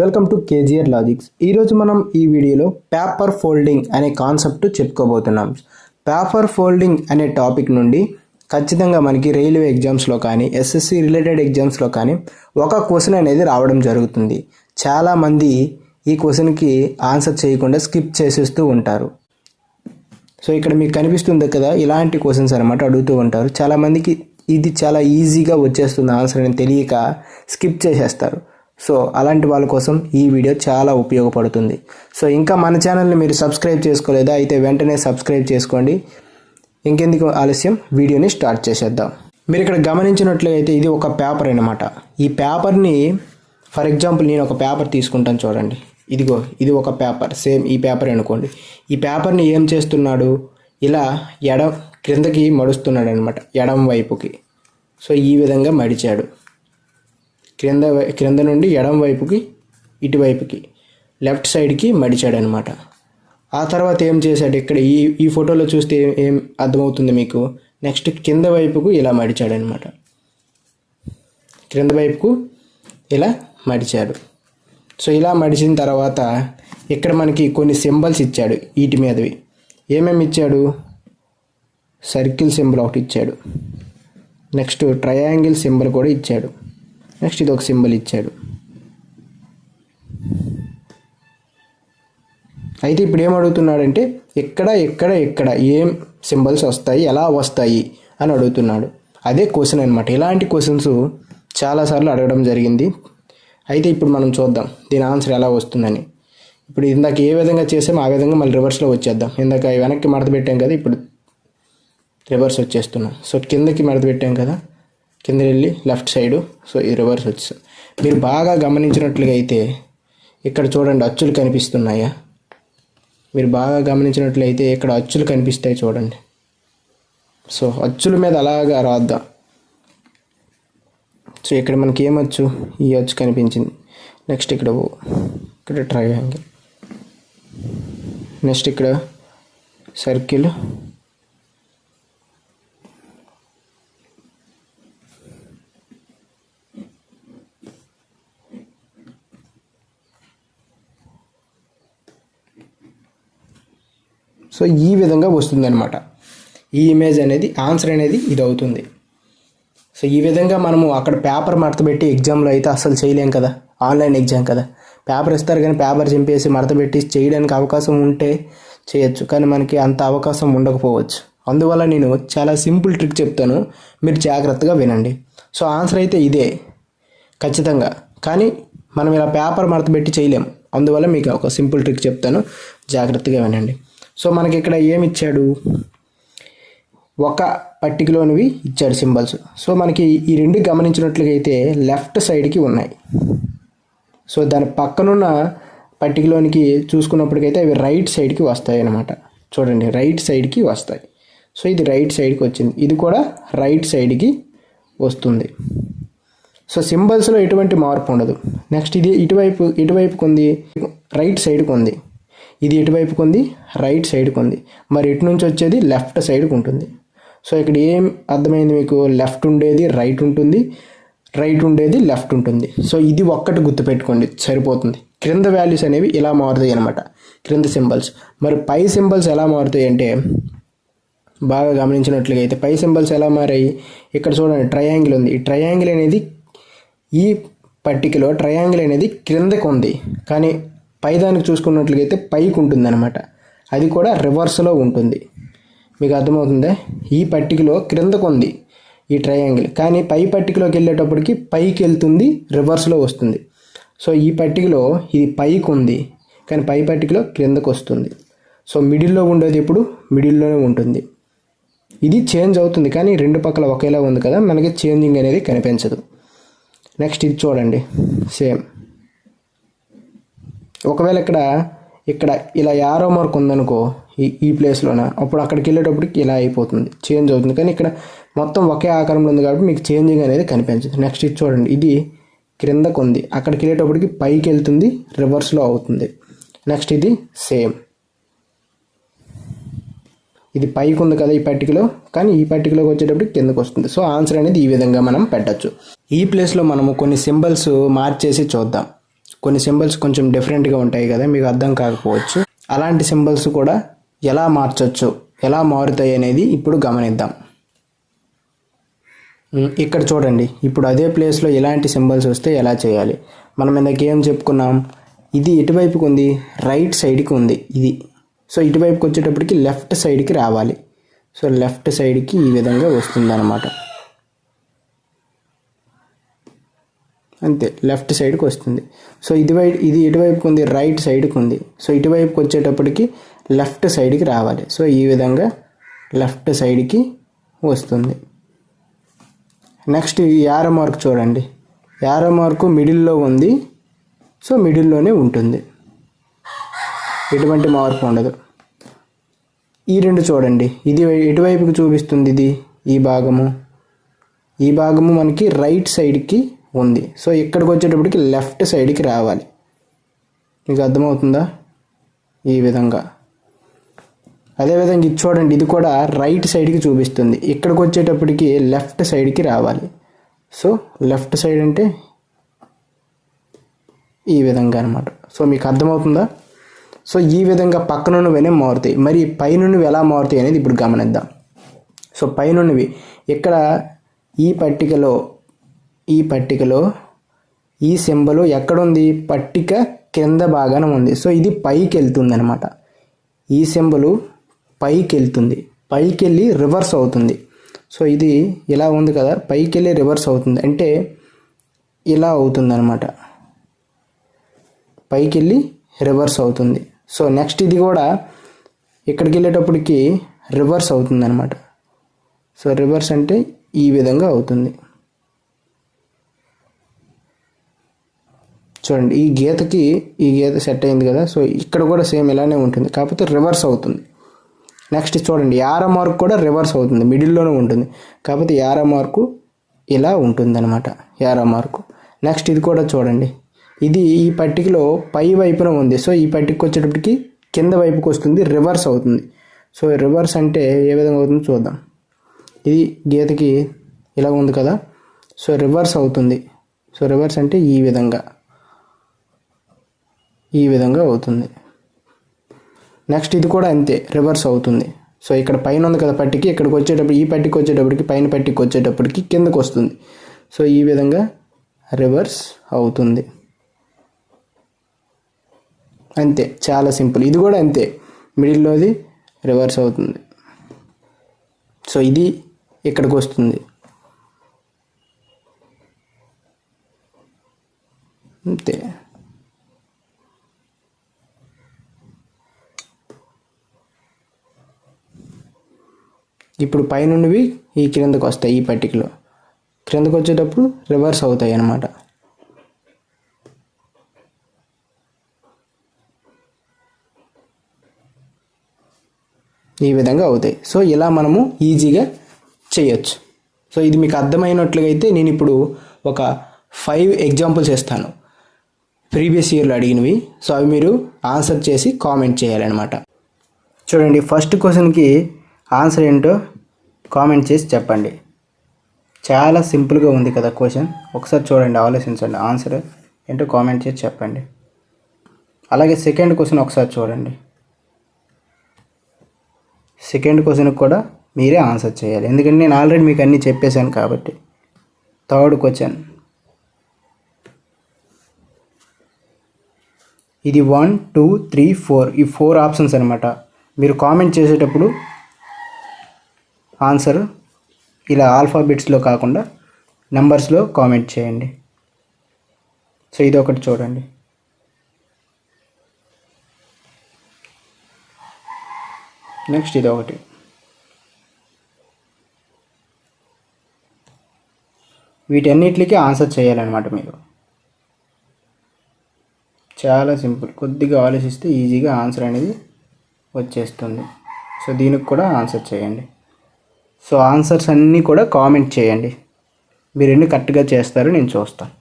Welcome to KGR logics ఈరోజు మనం ఈ వీడియోలో పేపర్ ఫోల్డింగ్ అనే కాన్సెప్ట్ చెప్పుకోబోతున్నాం. పేపర్ ఫోల్డింగ్ అనే టాపిక్ నుండి ఖచ్చితంగా మనకి రైల్వే ఎగ్జామ్స్లో కానీ ఎస్ఎస్సి రిలేటెడ్ ఎగ్జామ్స్లో కానీ ఒక క్వశ్చన్ అనేది రావడం జరుగుతుంది. చాలామంది ఈ క్వశ్చన్కి ఆన్సర్ చేయకుండా స్కిప్ చేసేస్తూ ఉంటారు. సో ఇక్కడ మీకు కనిపిస్తుంది కదా ఇలాంటి క్వశ్చన్స్ అనమాట అడుగుతూ ఉంటారు. చాలామందికి ఇది చాలా ఈజీగా వచ్చేస్తుంది ఆన్సర్ అని తెలియక స్కిప్ చేసేస్తారు. సో అలాంటి వాళ్ళ కోసం ఈ వీడియో చాలా ఉపయోగపడుతుంది. సో ఇంకా మన ఛానల్ని మీరు సబ్స్క్రైబ్ చేసుకోలేదా? అయితే వెంటనే సబ్స్క్రైబ్ చేసుకోండి. ఇంకెందుకు ఆలస్యం? వీడియోని స్టార్ట్ చేసేద్దాం. మీరు ఇక్కడ గమనించినట్లయితే ఇది ఒక పేపర్ అనమాట ఈ పేపర్ని ఫర్ ఎగ్జాంపుల్ నేను ఒక పేపర్ తీసుకుంటాను చూడండి. ఇదిగో ఇది ఒక పేపర్. సేమ్ ఈ పేపర్ అనుకోండి. ఈ పేపర్ని ఏం చేస్తున్నాడు? ఇలా ఎడం క్రిందకి మడుస్తున్నాడు అనమాట ఎడం వైపుకి. సో ఈ విధంగా మడిచాడు. క్రింద క్రింద నుండి ఎడం వైపుకి ఇటువైపుకి లెఫ్ట్ సైడ్కి మడిచాడు అనమాట ఆ తర్వాత ఏం చేశాడు? ఇక్కడ ఈ ఈ ఫోటోలో చూస్తే ఏం ఏం అర్థమవుతుంది మీకు? నెక్స్ట్ కింద వైపుకు ఇలా మడిచాడు అనమాట క్రింద వైపుకు ఇలా మడిచాడు. సో ఇలా మడిచిన తర్వాత ఇక్కడ మనకి కొన్ని సింబల్స్ ఇచ్చాడు వీటి మీదవి. ఏమేమి ఇచ్చాడు? సర్కిల్ సింబల్ ఒకటి ఇచ్చాడు. నెక్స్ట్ ట్రయాంగిల్ సింబల్ కూడా ఇచ్చాడు. నెక్స్ట్ ఇది ఒక సింబల్ ఇచ్చాడు. అయితే ఇప్పుడు ఏం అడుగుతున్నాడంటే ఎక్కడ ఎక్కడ ఎక్కడ ఏం సింబల్స్ వస్తాయి ఎలా వస్తాయి అని అడుగుతున్నాడు. అదే క్వశ్చన్ అనమాట ఇలాంటి క్వశ్చన్స్ చాలాసార్లు అడగడం జరిగింది. అయితే ఇప్పుడు మనం చూద్దాం దీని ఆన్సర్ ఎలా వస్తుందని. ఇప్పుడు ఇందాక ఏ విధంగా చేసామో ఆ విధంగా మళ్ళీ రివర్స్లో వచ్చేద్దాం. ఇందాక వెనక్కి మడత పెట్టాం కదా ఇప్పుడు రివర్స్ వచ్చేస్తున్నాం. సో కిందకి మడత పెట్టాం కదా. కింద వెళ్ళి లెఫ్ట్ సైడు సో ఈ రివర్స్ వచ్చేసాం మీరు బాగా గమనించినట్లుగా అయితే ఇక్కడ చూడండి అచ్చులు కనిపిస్తున్నాయా? మీరు బాగా గమనించినట్లయితే ఇక్కడ అచ్చులు కనిపిస్తాయి చూడండి. సో అచ్చుల మీద అలాగా రాద్దాం? సో ఇక్కడ మనకి ఏమచ్చు ఈ అచ్చు కనిపించింది. నెక్స్ట్ ఇక్కడ ఇక్కడ ట్రయాంగిల్. నెక్స్ట్ ఇక్కడ సర్కిల్. సో ఈ విధంగా వస్తుందన్నమాట. ఈ ఇమేజ్ అనేది ఆన్సర్ అనేది ఇది అవుతుంది సో ఈ విధంగా మనము అక్కడ పేపర్ మడతపెట్టి ఎగ్జామ్లో అయితే అసలు చేయలేం కదా. ఆన్లైన్ ఎగ్జామ్ కదా. పేపర్ ఇస్తారు కానీ పేపర్ చింపేసి మడతపెట్టి చేయడానికి అవకాశం ఉంటే చేయొచ్చు. కానీ మనకి అంత అవకాశం ఉండకపోవచ్చు. అందువల్ల నేను చాలా సింపుల్ ట్రిక్ చెప్తాను. మీరు జాగ్రత్తగా వినండి. సో ఆన్సర్ అయితే ఇదే. ఖచ్చితంగా. కానీ మనం ఇలా పేపర్ మడతపెట్టి చేయలేం. అందువల్ల మీకు ఒక సింపుల్ ట్రిక్ చెప్తాను. జాగ్రత్తగా వినండి. సో మనకి ఇక్కడ ఏమి ఇచ్చాడు ఒక పట్టికలోనివి ఇచ్చాడు సింబల్స్. సో మనకి ఈ రెండు గమనించినట్లుగా అయితే లెఫ్ట్ సైడ్కి ఉన్నాయి. సో దాని పక్కనున్న పట్టికలోనికి చూసుకున్నప్పటికైతే అవి రైట్ సైడ్కి వస్తాయి అన్నమాట చూడండి రైట్ సైడ్కి వస్తాయి. సో ఇది రైట్ సైడ్కి వచ్చింది. ఇది కూడా రైట్ సైడ్కి వస్తుంది. సో సింబల్స్లో ఎటువంటి మార్పు ఉండదు. నెక్స్ట్ ఇది ఇటువైపు ఇటువైపుకు ఉంది రైట్ సైడ్కి ఉంది ఇది ఎటువైపుకు ఉంది? రైట్ సైడ్కి ఉంది. మరి ఇటు నుంచి వచ్చేది లెఫ్ట్ సైడ్కి ఉంటుంది. సో ఇక్కడ ఏం అర్థమైంది మీకు? లెఫ్ట్ ఉండేది రైట్ ఉంటుంది. రైట్ ఉండేది లెఫ్ట్ ఉంటుంది. సో ఇది ఒక్కటి గుర్తుపెట్టుకోండి సరిపోతుంది. క్రింద వాల్యూస్ అనేవి ఇలా మారుతాయి అనమాట క్రింద సింబల్స్. మరి పై సింబల్స్ ఎలా మారుతాయి అంటే బాగా గమనించినట్లుగా అయితే పై సింబల్స్ ఎలా మారాయి? ఇక్కడ చూడండి ట్రయాంగిల్ ఉంది. ఈ ట్రయాంగిల్ అనేది ఈ పట్టికలో ట్రయాంగిల్ అనేది క్రిందకు ఉంది. కానీ పైదానికి చూసుకున్నట్లయితే పైకి ఉంటుంది అనమాట అది కూడా రివర్స్లో ఉంటుంది. మీకు అర్థమవుతుందా? ఈ పట్టికలో క్రిందకు ఉంది ఈ ట్రయాంగిల్ కానీ పై పట్టికలోకి వెళ్ళేటప్పటికి పైకి వెళ్తుంది రివర్స్లో వస్తుంది. సో ఈ పట్టికలో ఇది పైకి ఉంది కానీ పై పట్టికలో క్రిందకు వస్తుంది సో మిడిల్లో ఉండేది ఎప్పుడు? మిడిల్లోనే ఉంటుంది. ఇది చేంజ్ అవుతుంది కానీ రెండు పక్కల ఒకేలా ఉంది కదా మనకి చేంజింగ్ అనేది కనిపించదు. నెక్స్ట్ ఇది చూడండి. సేమ్ ఒకవేళ ఇక్కడ ఇక్కడ ఇలా యారో మార్క్ ఉందనుకో ఈ ఈ ప్లేస్లోన అప్పుడు అక్కడికి వెళ్ళేటప్పటికి ఇలా అయిపోతుంది చేంజ్ అవుతుంది. కానీ ఇక్కడ మొత్తం ఒకే ఆకారంలో ఉంది కాబట్టి మీకు చేంజింగ్ అనేది కనిపించదు. నెక్స్ట్ ఇది చూడండి. ఇది క్రిందకు ఉంది. అక్కడికి వెళ్ళేటప్పటికి పైకి వెళ్తుంది రివర్స్లో అవుతుంది. నెక్స్ట్ ఇది సేమ్ ఇది పైకి ఉంది కదా ఈ పట్టికలో కానీ ఈ పట్టికలోకి వచ్చేటప్పటికి కిందకు వస్తుంది. సో ఆన్సర్ అనేది ఈ విధంగా మనం పెట్టచ్చు. ఈ ప్లేస్లో మనము కొన్ని సింబల్స్ మార్చేసి చూద్దాం. కొన్ని సింబల్స్ కొంచెం డిఫరెంట్గా ఉంటాయి కదా మీకు అర్థం కాకపోవచ్చు. అలాంటి సింబల్స్ కూడా ఎలా మార్చచ్చు ఎలా మారుతాయి అనేది ఇప్పుడు గమనిద్దాం. ఇక్కడ చూడండి ఇప్పుడు అదే ప్లేస్లో ఎలాంటి సింబల్స్ వస్తే ఎలా చేయాలి? మనం ఇందాక ఏం చెప్పుకున్నాం? ఇది ఇటువైపుకి ఉంది రైట్ సైడ్కి ఉంది ఇది. సో ఇటువైపుకి వచ్చేటప్పటికి లెఫ్ట్ సైడ్కి రావాలి. సో లెఫ్ట్ సైడ్కి ఈ విధంగా వస్తుంది అంతే లెఫ్ట్ సైడ్కి వస్తుంది. సో ఇటువైపు ఇది ఇటువైపుకి ఉంది రైట్ సైడ్కి ఉంది. సో ఇటువైపుకి వచ్చేటప్పటికి లెఫ్ట్ సైడ్కి రావాలి. సో ఈ విధంగా లెఫ్ట్ సైడ్కి వస్తుంది. నెక్స్ట్ ఈ యారో మార్క్ చూడండి. యారో మార్కు మిడిల్లో ఉంది. సో మిడిల్లోనే ఉంటుంది. ఎటువంటి మార్పు ఉండదు. ఈ రెండు చూడండి. ఇది ఎటువైపుకి చూపిస్తుంది ఇది ఈ భాగము. ఈ భాగము మనకి రైట్ సైడ్కి ఉంది. సో ఇక్కడికి వచ్చేటప్పటికి లెఫ్ట్ సైడ్కి రావాలి. మీకు అర్థమవుతుందా? ఈ విధంగా. అదేవిధంగా ఇది చూడండి ఇది కూడా రైట్ సైడ్కి చూపిస్తుంది. ఇక్కడికి వచ్చేటప్పటికి లెఫ్ట్ సైడ్కి రావాలి. సో లెఫ్ట్ సైడ్ అంటే ఈ విధంగా అనమాట సో మీకు అర్థమవుతుందా? సో ఈ విధంగా పక్కనున్నవనే మారుతాయి. మరి పైనున్నవి ఎలా మారుతాయి అనేది ఇప్పుడు గమనిద్దాం. సో పైనున్నవి ఇక్కడ ఈ పట్టికలో ఈ పట్టికలో ఈ సింబలు ఎక్కడుంది? పట్టిక కింద భాగాన ఉంది. సో ఇది పైకి వెళ్తుంది అనమాట ఈ సింబలు పైకి వెళ్తుంది పైకి వెళ్ళి రివర్స్ అవుతుంది. సో ఇది ఇలా ఉంది కదా? పైకి వెళ్ళి రివర్స్ అవుతుంది. అంటే ఇలా అవుతుంది అనమాట పైకి వెళ్ళి రివర్స్ అవుతుంది. సో నెక్స్ట్ ఇది కూడా ఇక్కడికి వెళ్ళేటప్పటికి రివర్స్ అవుతుంది అనమాట సో రివర్స్ అంటే ఈ విధంగా అవుతుంది. చూడండి ఈ గీతకి ఈ గీత సెట్ అయింది కదా సో ఇక్కడ కూడా సేమ్ ఇలానే ఉంటుంది. కాకపోతే రివర్స్ అవుతుంది. నెక్స్ట్ చూడండి యార మార్క్ కూడా రివర్స్ అవుతుంది మిడిల్లోనే ఉంటుంది. కాకపోతే యార మార్కు ఇలా ఉంటుంది అనమాట యార మార్కు. నెక్స్ట్ ఇది కూడా చూడండి ఇది ఈ పట్టికలో పై వైపున ఉంది. సో ఈ పట్టికి వచ్చేటప్పటికి కింద వైపుకి వస్తుంది రివర్స్ అవుతుంది. సో రివర్స్ అంటే ఏ విధంగా అవుతుందో చూద్దాం. ఇది గీతకి ఇలా ఉంది కదా సో రివర్స్ అవుతుంది. సో రివర్స్ అంటే ఈ విధంగా. ఈ విధంగా అవుతుంది. నెక్స్ట్ ఇది కూడా అంతే రివర్స్ అవుతుంది. సో ఇక్కడ పైన ఉంది కదా పట్టికి ఇక్కడికి వచ్చేటప్పుడు ఈ పట్టికి వచ్చేటప్పటికి పైన పట్టికి వచ్చేటప్పటికి కిందకు వస్తుంది. సో ఈ విధంగా రివర్స్ అవుతుంది. అంతే చాలా సింపుల్. ఇది కూడా అంతే మిడిల్లోది రివర్స్ అవుతుంది. సో ఇది ఇక్కడికి వస్తుంది. అంతే. ఇప్పుడు పైనున్నవి ఈ క్రిందకు వస్తాయి ఈ పట్టికలో క్రిందకు వచ్చేటప్పుడు రివర్స్ అవుతాయి అన్నమాట. ఈ విధంగా అవుతాయి. సో ఇలా మనము ఈజీగా చేయొచ్చు. సో ఇది మీకు అర్థమైనట్లుగా అయితే నేను ఇప్పుడు ఒక ఫైవ్ ఎగ్జాంపుల్స్ ఇస్తాను ప్రీవియస్ ఇయర్లో అడిగినవి. సో అవి మీరు ఆన్సర్ చేసి కామెంట్ చేయాలన్నమాట. చూడండి ఫస్ట్ క్వశ్చన్కి ఆన్సర్ ఏంటో కామెంట్ చేసి చెప్పండి. చాలా సింపుల్గా ఉంది కదా క్వశ్చన్. ఒకసారి చూడండి ఆలోచించండి ఆన్సర్ ఏంటో కామెంట్ చేసి చెప్పండి. అలాగే సెకండ్ క్వశ్చన్ ఒకసారి చూడండి. సెకండ్ క్వశ్చన్కి కూడా మీరే ఆన్సర్ చేయాలి. ఎందుకంటే నేను ఆల్రెడీ మీకు అన్నీ చెప్పేశాను కాబట్టి. Third question. ఇది వన్ టూ త్రీ ఫోర్ ఈ ఫోర్ ఆప్షన్స్ అనమాట మీరు కామెంట్ చేసేటప్పుడు ఆన్సర్ ఇలా ఆల్ఫాబెట్స్లో కాకుండా నెంబర్స్లో కామెంట్ చేయండి. సో ఇది ఒకటి చూడండి. నెక్స్ట్ ఇది ఒకటి వీటన్నిటికి ఆన్సర్ చేయాలన్నమాట మీరు. చాలా సింపుల్. కొద్దిగా ఆలోచిస్తే ఈజీగా ఆన్సర్ అనేది వచ్చేస్తుంది. సో దీనికి కూడా ఆన్సర్ చేయండి. సో ఆన్సర్స్ అన్నీ కూడా కామెంట్ చేయండి. మీరు ఎన్ని కరెక్ట్గా చేస్తారో నేను చూస్తాను.